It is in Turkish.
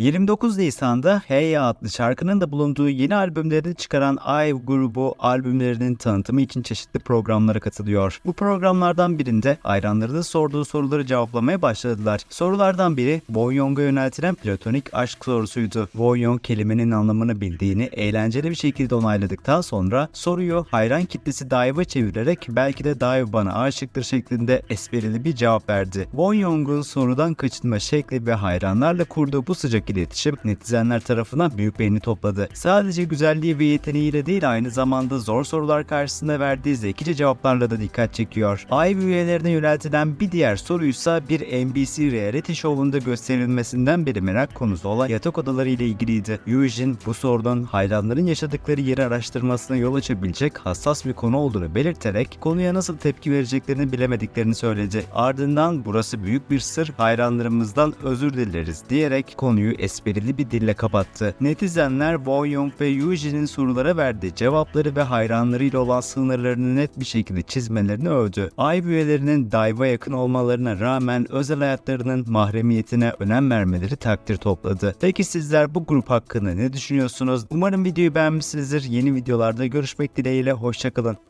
29 Nisan'da Hey Ya adlı şarkının da bulunduğu yeni albümlerini çıkaran IVE grubu albümlerinin tanıtımı için çeşitli programlara katılıyor. Bu programlardan birinde hayranlarının sorduğu soruları cevaplamaya başladılar. Sorulardan biri Boyong'a yöneltilen platonik aşk sorusuydu. Boyong kelimenin anlamını bildiğini eğlenceli bir şekilde onayladıktan sonra soruyu hayran kitlesi Dive'a çevirerek belki de Dive bana aşıktır şeklinde esprili bir cevap verdi. Boyong'un sorudan kaçınma şekli ve hayranlarla kurduğu bu sıcak iletişim netizenler tarafından büyük beğeni topladı. Sadece güzelliği ve yeteneğiyle değil aynı zamanda zor sorular karşısında verdiği zekice cevaplarla da dikkat çekiyor. IVE üyelerine yöneltilen bir diğer soruysa bir NBC reality show'unda gösterilmesinden beri merak konusu olan yatak odaları ile ilgiliydi. Eugene bu sorudan hayranların yaşadıkları yeri araştırmasına yol açabilecek hassas bir konu olduğunu belirterek konuya nasıl tepki vereceklerini bilemediklerini söyledi. Ardından burası büyük bir sır hayranlarımızdan özür dileriz diyerek konuyu esprili bir dille kapattı. Netizenler Bo Young ve Eugene'in sorulara verdiği cevapları ve hayranlarıyla olan sınırlarını net bir şekilde çizmelerini övdü. IVE üyelerinin Dive'a yakın olmalarına rağmen özel hayatlarının mahremiyetine önem vermeleri takdir topladı. Peki sizler bu grup hakkında ne düşünüyorsunuz? Umarım videoyu beğenmişsinizdir. Yeni videolarda görüşmek dileğiyle. Hoşçakalın.